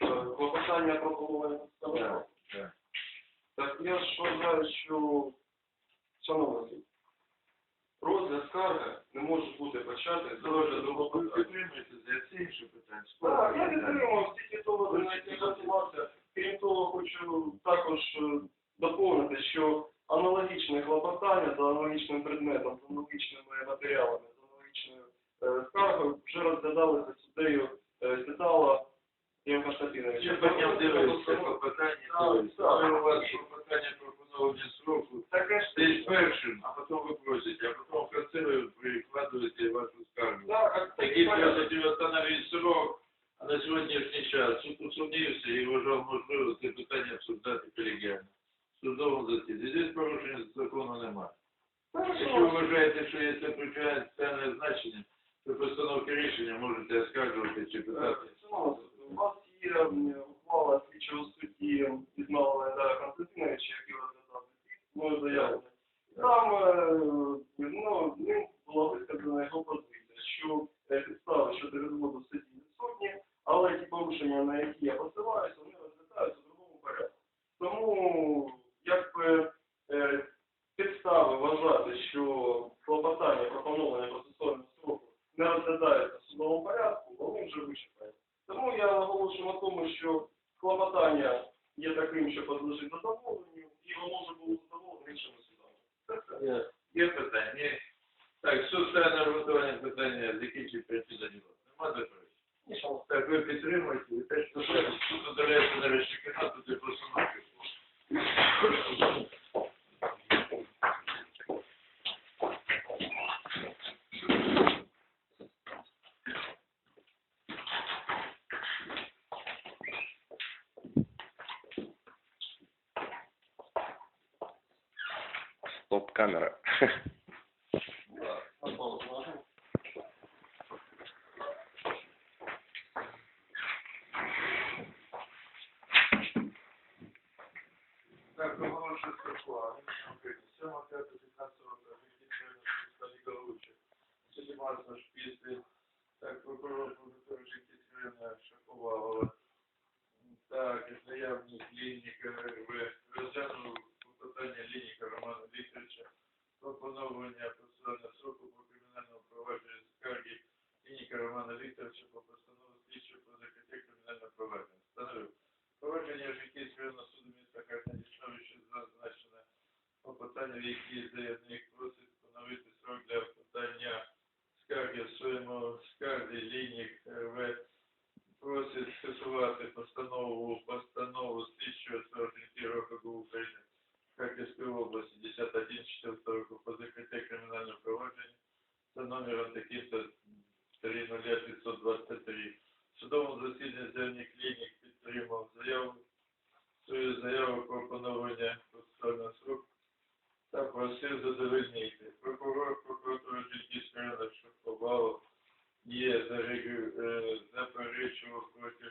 Е, Клопотання про поновлення. Так, я ж вважаю, що, шановний суд, розгляд скарги не може бути почати з розгляду клопотання. підтримуєте за це інше питання? Так, я підтримав всі ті доводи, на які готувався. Крім того, хочу також е, доповнити, що аналогічне клопотання за аналогічним предметом, з аналогічними матеріалами, з аналогічною е, скаргою вже розглядалися суддею е, Сідала Євка Константиновича. Я потім дивився по питанню, Так, так. але у вас по питанню про поновлення сроку. Таке ж Десь першим, а потім ви просите, а потім в конце ви прикладуєте вашу скаргу. Так, а Такий такі просить встановити срок, а на сьогоднішній час суд усумнівся і вважав можливо це питання обсуждати колегіально. В Судовому засіданні. Здесь порушення закону немає. Якщо ви вважаєте, що є це включає соціальне значення, То постановки рішення можете оскаржувати чи питати. У вас є м, ухвала слідчого судді Ізмалова Ендара Константиновича, який розглядав мою заяву. Там е, ну, ним була висказана його позиція, що е, підстави щодо відводу судді відсутні, але ті порушення, на які я посилаюся, вони розглядаються в другому порядку. Тому якби е, підстави вважати, що клопотання про поновлення процесуального не розглядається в судовому порядку, вони вже вичерпані. Тому я наголошую на тому, що клопотання є таким, що подлежить задоволенню, і воно вже було задоволено іншими судами. Це все. Є, питання. Так, суд стає на аргументування питання, закінчить прийти за діло. Нема заперечень. Так, ви підтримуєте, ви теж підтримуєте. Суд удаляється на Рещикина, тут і постановки. Стоп-камера. Так, оголошую строку. Сьома, п'ята, п'ятнадцятого року, Головича. Сьогодні власне ж після, так, прокурор прокурор житті Свина Шаповалова. Так, наявність лінійка, ви розглянули питання лінійка Романа Вікторовича про поновлення процесуального сроку по кримінальному провадженню скарги лінійка Романа Вікторовича по постанову слідчого про закриття кримінального провадження. Встановив. Провадження в житті Свина суду міста Карнадішновича зазначене по питанню, в якій заявник просить поновити срок для подання скарги в своєму скарзі лінік РВ просить скасувати постанову постанову слідчого 43 року України Харківської області 10.11 року по закриття кримінального провадження за номером таким-то 30523. В судовому засіданні заявник лінік підтримав заяву свою заяву про поновлення процесуального сроку та просив задовольнити. Прокурор прокуратури Кільківської району Шаховало є е, заперечував проти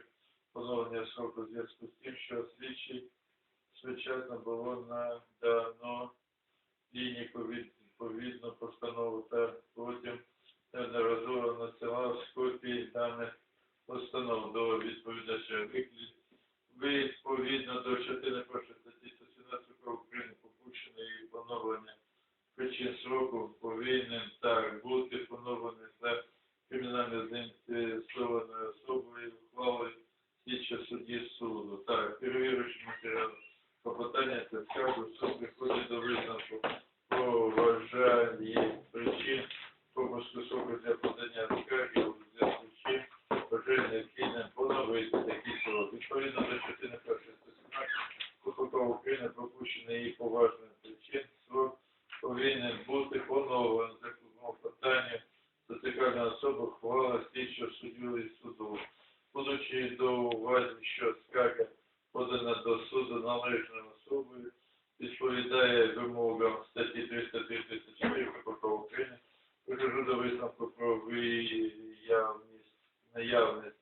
поновлення сроку зв'язку з тим, що слідчий своєчасно було надано лінійку відповідну постанову та потім неодноразово надсилав з копії даних постанов до відповідача. Відповідно до частини першої статті 117 Закону України попущено і поновлення причин сроку повинен так бути поновлений за кримінально заінтересованою особою ухвалою слідчого судді суду. Так, перевірюючи матеріали попитання та скаргу, що приходить до висновку про вважання причин пропуску сроку для подання скарги у зв'язку з чим вважає необхідним поновити такий срок. Відповідно до частини першої 117 КПК України пропущений і поважних причин срок повинен бути поновлений за питання зацікавлена особа хвала слідчого суддю і суду. Будучи до уваги, що скарга подана до суду належною особою, відповідає вимогам статті 334 КПК України, прихожу до висновку про виявність, наявність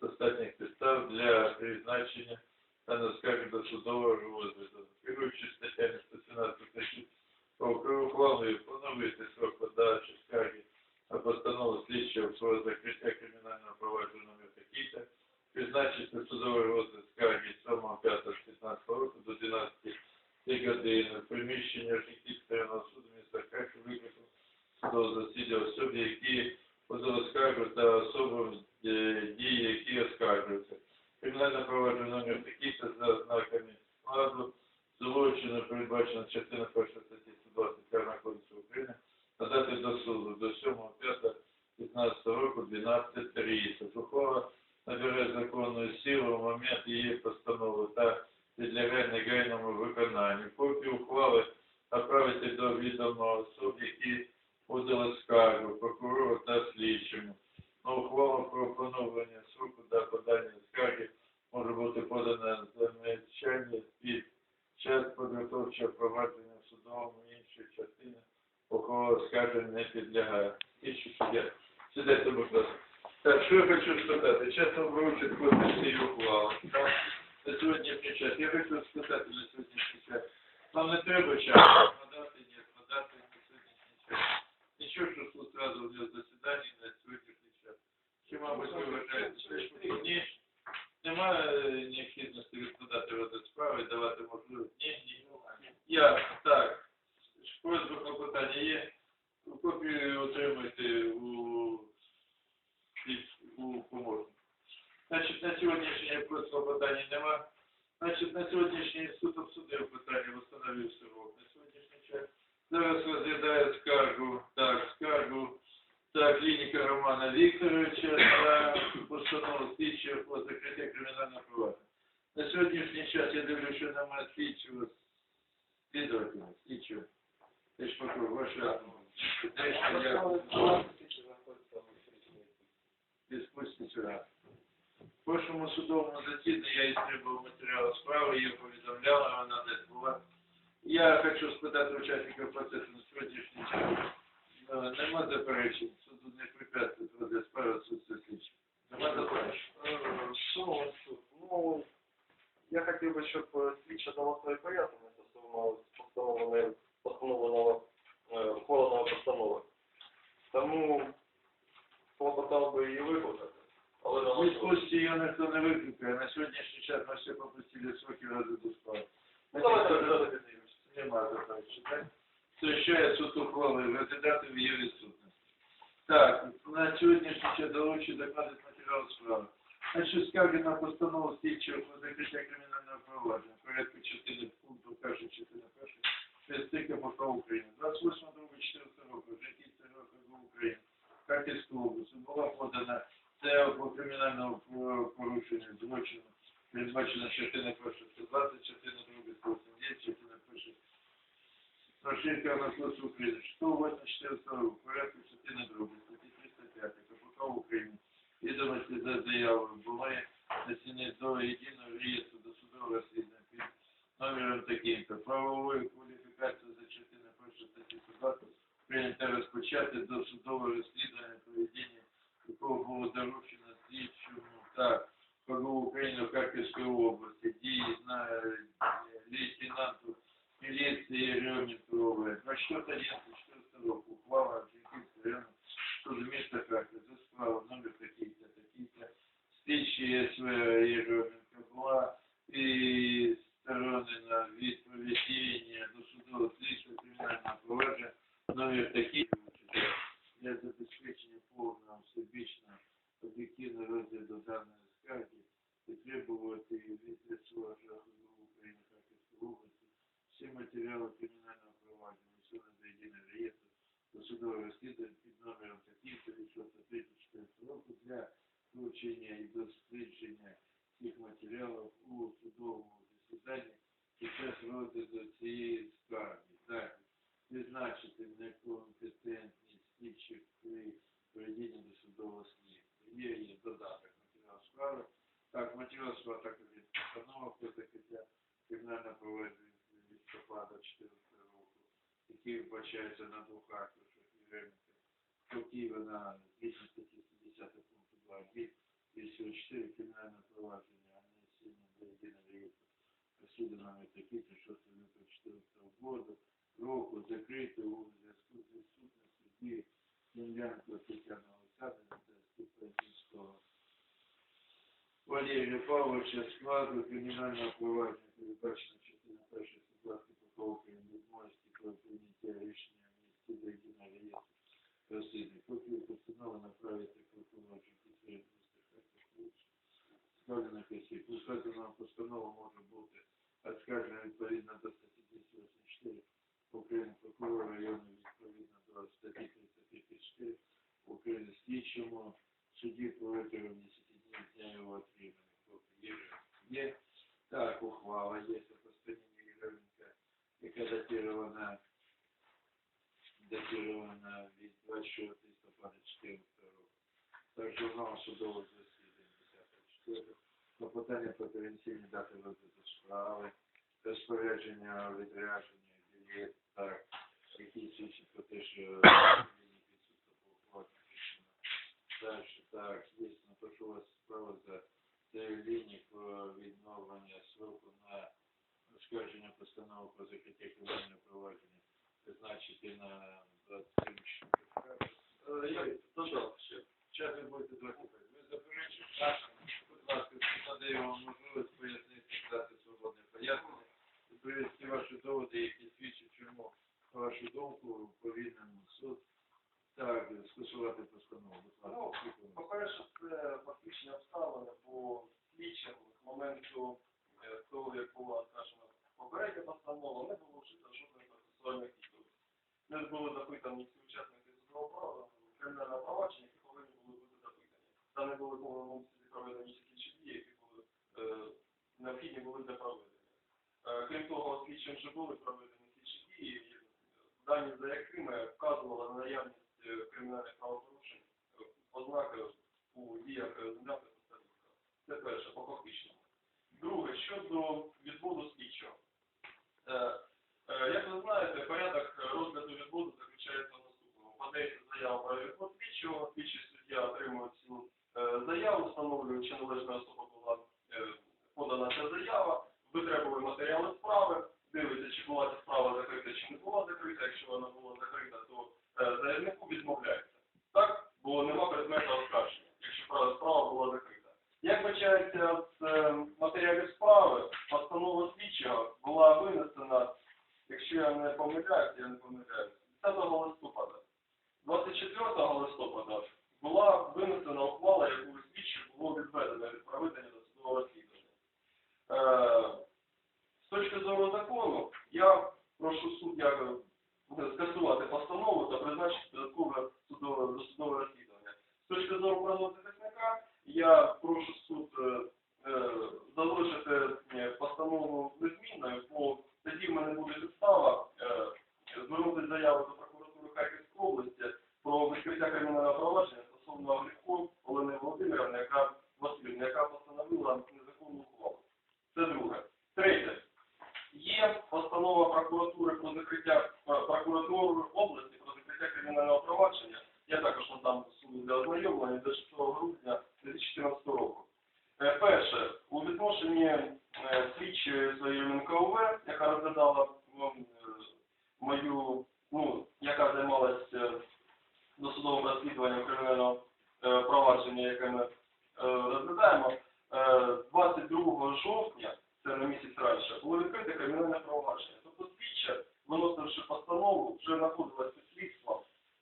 достатніх підстав для призначення та на скарги до судового розгляду. Керуючи статтями 117 статті ухвалою поновити срок подачі скарги на постанову слідчого про закриття кримінального провадження номер такий Призначити судовий розгляд скарги 7.5.15 року до 12 години. Приміщення Житівського районного суду міста Харків викликав судового засідання особи, які подали скаргу та особам е, дії, які оскаржуються. Кримінальне провадження номер такий та за ознаками складу злочину передбачено частина 1 статті 120 Карного кодексу України надати до суду до 7.5.15 року 12.30. Ухвала набере законну силу в момент її постанови та підлягає негайному виконанню. Копію ухвали направити до відома особ, які подали скаргу, прокурору та слідчому. На ухвалу про поновлення сроку та подання скарги може бути подана замечання під час підготовчого провадження судовому і іншій частині ухвала скарги не підлягає. І що суддя. Сідайте, будь ласка. Так, що я хочу спитати? Чесно вручить копію цієї ухвали. Так, на сьогоднішній час. Я хочу спитати на сьогоднішній час. Вам не треба час надати, ні, надати на сьогоднішній час. Нічого, що суд зразу внес засідання на сьогоднішній час. Чи, мабуть, ви вважаєте, що ні? Немає необхідності відкладати розгляд справи, давати можливість. Ні, ні. Я, так. Просьба клопотання є. Копію отримуйте у, під- у помощнику. Значить, на сьогоднішній клопотання нема. Значить, на сьогоднішній суд обсудив питання, встановив срок. На сьогоднішній час зараз розглядає скаргу, так, скаргу, так, клініка Романа Вікторовича та постанову слідчого про закриття кримінального провадження. На сьогоднішній час я дивлюся, що немає слідчого, слідователя, слідчого. Ти ж прокурор, ваша те, я дискусії сюди. В прошлому судовому засіданні я істребував матеріал справи, її повідомляла, вона не була. Я хочу спитати учасників процесу на сьогоднішній час. Е, Нема заперечень, суду не препятствует розгляд справи отсутствие слідчі. Нема заперечень. Е, Що у? Ну, я хотів би, щоб слідча дала свої пояснення стосовно постановленої постановленого е, ухваленої постанови. Тому клопотав би її викликати. На В дискусії не викликає. На сьогоднішній час ми всі попустили сроки справи. Ну, давайте розглядати. Нема заперечень? Я суд ухвалив, розглядати в її відсутності. Так, на сьогоднішній час долучить доклади матеріал справи. Значить, скарги на постанову слідчого про закриття кримінального провадження в порядку частини пункту першої частини першої Шестика ПК України. 28 друга 14 року житті ЦРК України Харківської області була подана це по кримінальному е, порушенню злочину, передбачена частина перша 120, частина друга 189, частина перша Рашинка на Курс України, 184 року, порядку частини друга, статті 305, КПК України. Відомості за заявою були внесені до єдиного реєстру досудового розслідування під номером таким-то. Правовою кваліфікацією за частиною першої статті 120 прийнято розпочати досудове розслідування проведення якого було доручено слідчому та ПГУ України в Харківській області, дії на е, лейтенанту міліції Рьомінкової. На 411 року ухвала Жінківського району суду міста Харків за справу номер такий-то, такий-то. Слідчі СВ Єрьомінка була і сторонена від проведення досудового слідчого кримінального провадження номер такий Для забезпечення повного всебічного об'єктивного розгляду даної скарги потребувати від СВ Жахової України Харківської області всі матеріали кримінального провадження, все на єдиний реєстр досудового розслідування під номером таким-то від 634 року для вручення і дослідження цих матеріалів у судовому засіданні під час розгляду цієї скарги. Так, відзначити некомпетентність слідчих при проведенні досудового слідства. Є, є додаток матеріал справи. Так, матеріал справи також є постанова про закриття кримінального провадження з листопада 14 року, який вбачається на двох аркушах Єреміка. До Києва на 200 статті 70 пункту 2 2 204 кримінальне провадження, а не сильно до єдиного реєстру. Суду номер такий, 6 лютого 14 року, року закрито у зв'язку з відсутністю дії Дем'янко Тетяна Олександрівна та Степанівського Валерія Павловича складу кримінального провадження передбачено частина першої судової поправки відмовності про прийняття рішення в місті єдиного реєстру розслідування. Копію постанови направити прокурору Петрі Складена після Указана постанова може бути оскаржена відповідно до статті 284 України прокурора району відповідно до статті 354 України слідчому судді по витягом 10 днів його отримання. Є, є так, ухвала, є по постанові Ігоренка, яка датирована, датирована від 26 листопада 14 року. Так, журнал судового засідання 10 Клопотання про перенесення дати розгляду справи, розпорядження відрядження директора, які свідчать про те, що відсутство по Дальше, так, дійсно, прошу вас справа за заявлення про відновлення сроку на оскарження постанови про закриття кримінального провадження призначити на 27 Е, Я додав ще. Час ви будете звертати. Ви заперечуєте? Так. Будь ласка, надаємо вам можливість пояснити, дати свободне пояснення і привести ваші доводи, які свідчать, чому, на вашу думку, повинен суд так скасувати постанову. Ну, по-перше, це фактичні обставини, бо слідчим з моменту того, як була скажімо, попередня постанова, не було вжито жодних процесуальних дій. Не були запитані всі учасники судового права, кримінального провадження, які повинні були бути запитані. Та не були повинні обсязі проведені слідчі дії, які були е, необхідні були для проведення. Е, крім того, слідчим вже були проведені слідчі дії, дані за якими вказували на наявність е, кримінальних правопорушень е, ознаки у діях земляти та Це перше, по фактичному. Друге, щодо відводу слідчого. Е, е, Як ви знаєте, порядок розгляду відводу заключається в наступному. Подається заява про відвод слідчого, слідчий суддя отримує цю е, заяву, встановлює, чи належна особа була подана ця заява, витребує матеріали справи, дивиться, чи була ця справа закрита, чи не була закрита. Якщо вона була закрита, то е, заявнику відмовляється. Так? Бо нема предмету оскарження, якщо справа справа була закрита. Як бачається з е, матеріалів справи, постанова слідчого була винесена, якщо я не помиляюсь, я не помиляюсь, 10 листопада. 24 листопада була винесена ухвала, яку слідчу було відведено від проведення досудового розслідування. Е, з точки зору закону, я прошу суд як, е, скасувати постанову та призначити додаткове судове досудове розслідування. З точки зору правого захисника, я прошу суд е, е, залишити е, постанову незмінною, бо тоді в мене буде підстава е, звернути заяву до прокуратури Харківської області про відкриття кримінального провадження стосовно Грицько Олени Володимирівни, яка Васильівна, яка постановила незаконну ухвалу. Це друге. Третє. Є постанова прокуратури про закриття прокуратури області про закриття кримінального провадження. Я також надам суду для ознайомлення до 6 грудня 2014 року. Е, Перше, у відношенні е, слідчої своєї НКОВ, яка розглядала ну, е, мою, ну, яка займалася досудовим розслідуванням кримінального е, провадження, яке ми е, розглядаємо, е, 22 жовтня, це на місяць раніше, було відкрите кримінальне провадження. Тобто слідча, виносивши постанову, вже знаходилася під слідством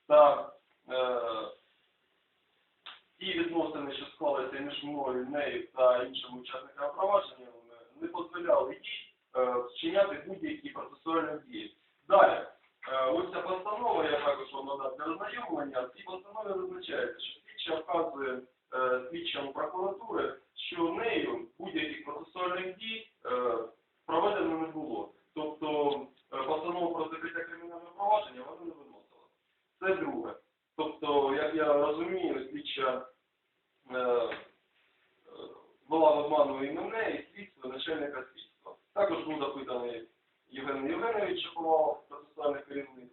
та е, ті відносини, що між нею та іншими учасниками провадження, не дозволяли їй е, вчиняти будь-які процесуальні дії. Далі, е, ось ця постанова, я також вам надав для ознайомлення, в цій постанові визначається, що слідча вказує е, слідчому прокуратури, що нею будь-яких процесуальних дій е, проведено не було. Тобто е, постанову про закриття кримінального провадження вона не виносила. Це друге. Тобто, як я розумію, слідча е, е, і мене, і слідство, начальника слідства. Також був запитаний Євген Євгенович Шаповалов, процесуальних керівник.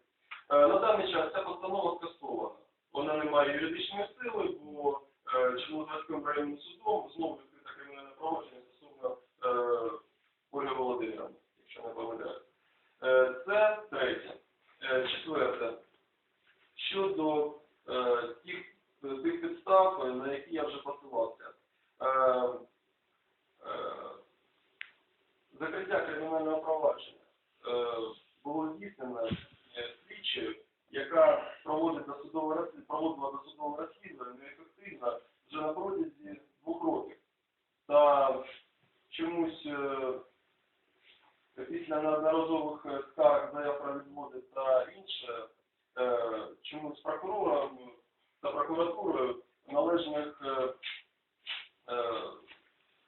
Е, На даний час ця постанова скасована. Вона не має юридичної сили, бо е, Червоноградським районним судом знову відкрите кримінальне провадження стосовно е, Ольги Володимирівни, якщо не помиляюсь. Е, Це третє. Е, Четверте. Щодо е, тих, тих підстав, на які я вже посилався. Е, закриття кримінального провадження е, було здійснено е, слідчою, яка проводить досудове проводила досудове розслідування неефективно вже на протязі двох років. Та чомусь е, після неодноразових е, скарг заяв про відводи та інше, е, чомусь прокурором та прокуратурою належних е, е,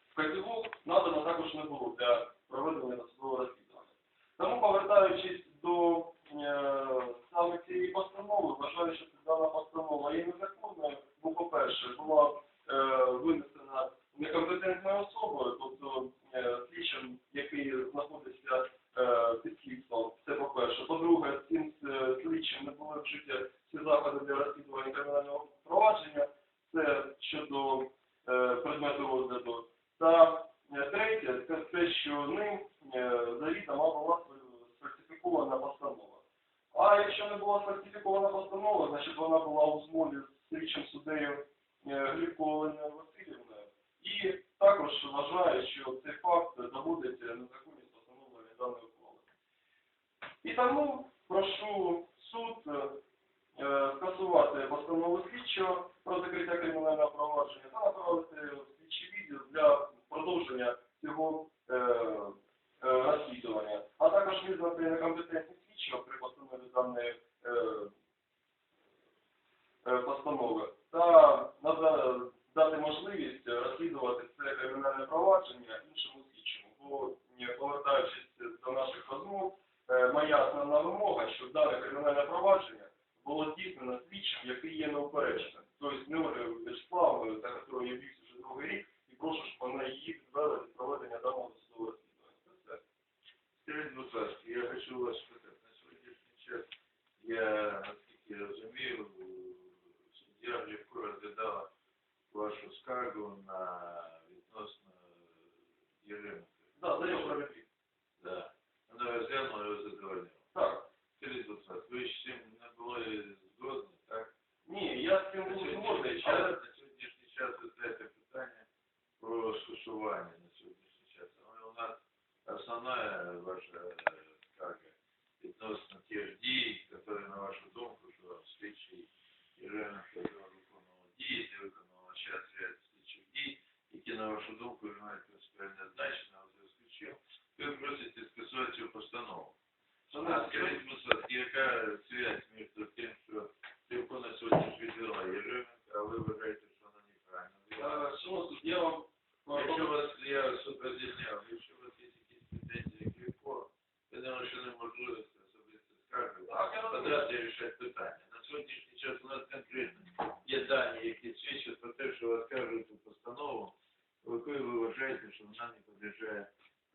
вказівок надано також не було для проведення досудового розслідування. Тому, повертаючись до е, саме цієї постанови, вважаю, що дана постанова є незаконною, бо, по-перше, була е, винесена некомпетентною особою, тобто е, слідчим, який знаходиться е, під слідством, це по-перше. По-друге, цим е, слідчим не були вжиті всі заходи для розслідування кримінального провадження, це щодо е, предмету розгляду. Та е, третє, це те, що ним е, завідомо була сфальсифікована постанова. А якщо не була сфальсифікована постанова, значить вона була у змові з слідчим суддею е, Глібко Оленою Васильівною. І також вважаю, що цей факт доводить незаконність постановлення даної ухвали. І тому прошу суд е, е, скасувати постанову слідчого про закриття кримінального провадження та направити в слідчий відділ для продовження цього е, е, розслідування, а також визнати некомпетентність слідчого при постанові даної е, е, постанови та дати можливість розслідувати це кримінальне провадження іншому слідчому. Бо, повертаючись до наших розмов, е, моя основна вимога, щоб дане кримінальне провадження було здійснено слідчим, який є неупередженим. Тобто не Ольгою Вячеславовною, за якою я б'юсь вже другий рік, і прошу, щоб вона її відвела від проведення даного судового. Скажіть, будь ласка, я хочу вас спитати. На сьогоднішній час я, наскільки розумію, суддя вже розглядала вашу скаргу на відносно Єренка. Да, заяву про відвід. Да. Вона розглянула його задовольнила. Так. Скажіть, будь ласка, ви з цим не були згодні, так? Ні, я з цим На був сьогоднішній згодний, час, але на сьогоднішній час ви знаєте питання про скасування на сьогоднішній час. Але у нас основна ваша е, скарга відносно тих дій, які, на вашу думку, що слідчий Ірина виконував дії, не виконувала час ряд слідчих дій, які, на вашу думку, вже мають принципіальне значення, у зв'язку з чим ви просите скасувати цю постанову. А шановні, скажіть, будь ласка, яка связь між тим, що Тимко на сьогодні ж відвела Єрема, а ви вважаєте, що вона неправильно відвела? е, шановні, я вам Якщо у вас, я суд роз'ясняв, якщо у вас є якісь претензії к Лівко, ви не лише неможливість особисто скарги, Так, я розумію. одразу рішати питання. На сьогоднішній час у нас конкретно є дані, які свідчать про те, що вас кажуть у постанову, якою ви вважаєте, що вона не підлягає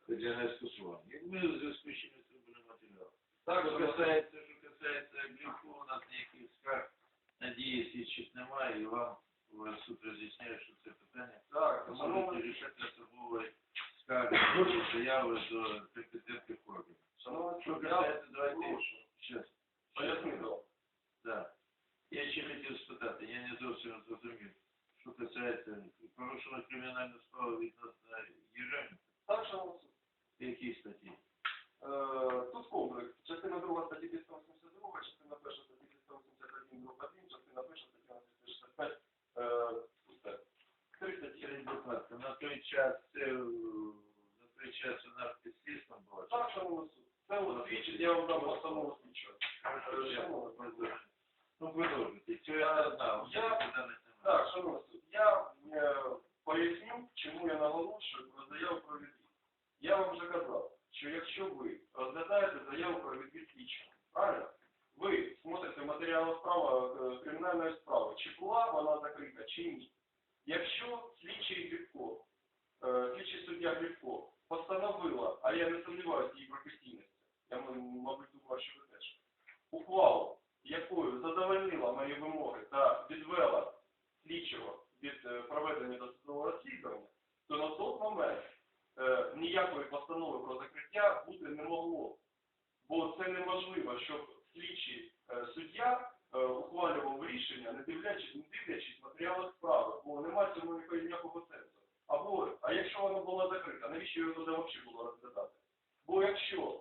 підлягає скасуванню. І ми у зв'язку з чим зробили матеріал. Так, Що шановні, касається, що касається Глівку, у нас ніяких скарг, надії слідчих немає, і вам е, суд роз'ясняє, що це питання так, ви шановні, можете рішати особової скарги заяви до компетентних органів. шановні, Що я касається, давайте прошу, щас. пояснити вам. Да. Я ще хотів спитати, не зрозумів, що касається порушено кримінальну справу відносно Єжеміка. Так, шановні, суд. Які статті? Е, Тут комплекс. Частина друга статті 282, частина перша статті 281, друг 1, частина перша статті 365, е, пусте. Три статті. Будь ласка, на той час це е, на той час у нас під слідством було? Так, шановний суд. Це от я вам дам постанову слідчого. Хорошо, Е, я шановний суд. продовжую. Ну, продовжуйте. Цього я не знав, у Я- мене питань немає. Так, шановний суд, я е, поясню, чому я наголошую про заяву про відвід. Я вам вже казав, що якщо ви розглядаєте заяву про відвід слідчого, правильно? Ви смотрите матеріали справи, е, кримінальної справи, чи була вона закрита, чи ні. Якщо слідчий Грибко, е, слідчий суддя Грибко постановила, а я не сумніваюся її професійності, я, мабуть, думаю, що ви теж, ухвалу, якою задовольнила мої вимоги та відвела слідчого від е, проведення досудового розслідування, то на той момент е, ніякої постанови про закриття бути не могло. Бо це неможливо, щоб слідчий е, суддя е, ухвалював рішення, не дивлячись, не дивлячись матеріали справи, бо немає цьому ніякого сенсу. Або, а якщо вона була закрита, навіщо його туди взагалі було розглядати? Бо якщо